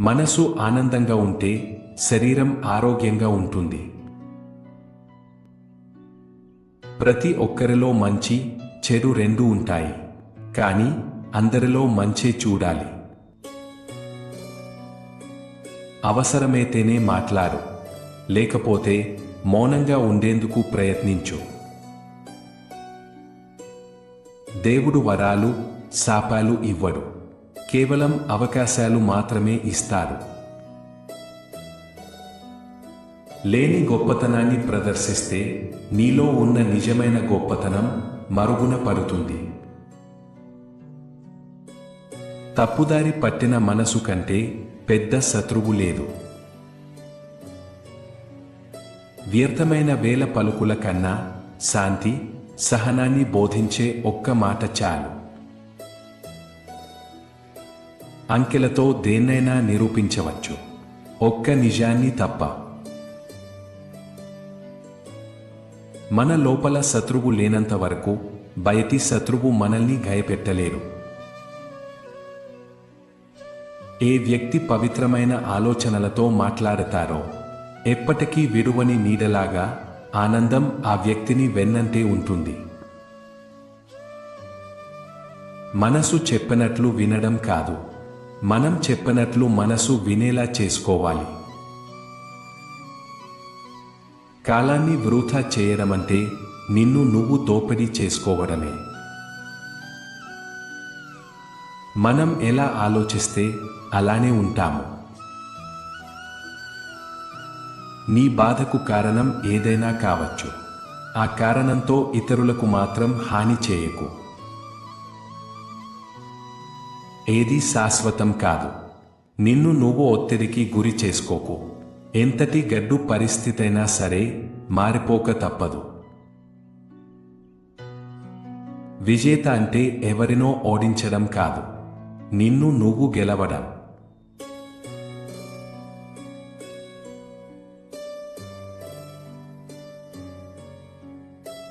మనసు ఆనందంగా ఉంటే శరీరం ఆరోగ్యంగా ఉంటుంది. ప్రతి ఒక్కరిలో మంచి చెడు రెండు ఉంటాయి. కానీ అందరిలో మంచే చూడాలి. అవసరమైతేనే మాట్లాడు. లేకపోతే మౌనంగా ఉండేందుకు ప్రయత్నించు. దేవుడు వరాలు శాపాలు ఇవ్వడు. కేవలం అవకాశాలు మాత్రమే ఇస్తారు. లేని గొప్పతనాన్ని ప్రదర్శిస్తే నీలో ఉన్న నిజమైన గొప్పతనం మరుగున పడుతుంది. తప్పుదారి పట్టిన మనసు కంటే పెద్ద శత్రువు లేదు. వ్యర్థమైన వేల పలుకుల కన్నా శాంతి సహనాన్ని బోధించే ఒక్క మాట చాలు. అంకెలతో దేన్నైనా నిరూపించవచ్చు. ఒక్క నిజాన్ని తప్ప. మన లోపల శత్రువు లేనంత వరకు బయటి శత్రువు మనల్ని గాయపెట్టలేరు. ఏ వ్యక్తి పవిత్రమైన ఆలోచనలతో మాట్లాడతారో ఎప్పటికీ విడువని నీడలాగా ఆనందం ఆ వ్యక్తిని వెన్నంటే ఉంటుంది. మనసు చెప్పినట్లు వినడం కాదు. మనం చెప్పినట్లు మనసు వినేలా చేసుకోవాలి. కాలాన్ని వృధా చేయడమంటే నిన్ను నువ్వు దోపిడీ చేసుకోవడమే. మనం ఎలా ఆలోచిస్తే అలానే ఉంటాము. నీ బాధకు కారణం ఏదైనా కావచ్చు. ఆ కారణంతో ఇతరులకు మాత్రం హాని చేయకు. ఏది శాశ్వతం కాదు. నిన్ను నువ్వు ఒత్తిడికి గురి చేసుకోకు. ఎంతటి గడ్డు పరిస్థితైనా సరే మారిపోక తప్పదు. విజేత అంటే ఎవరినో ఓడించడం కాదు. నిన్ను నువ్వు గెలవడం.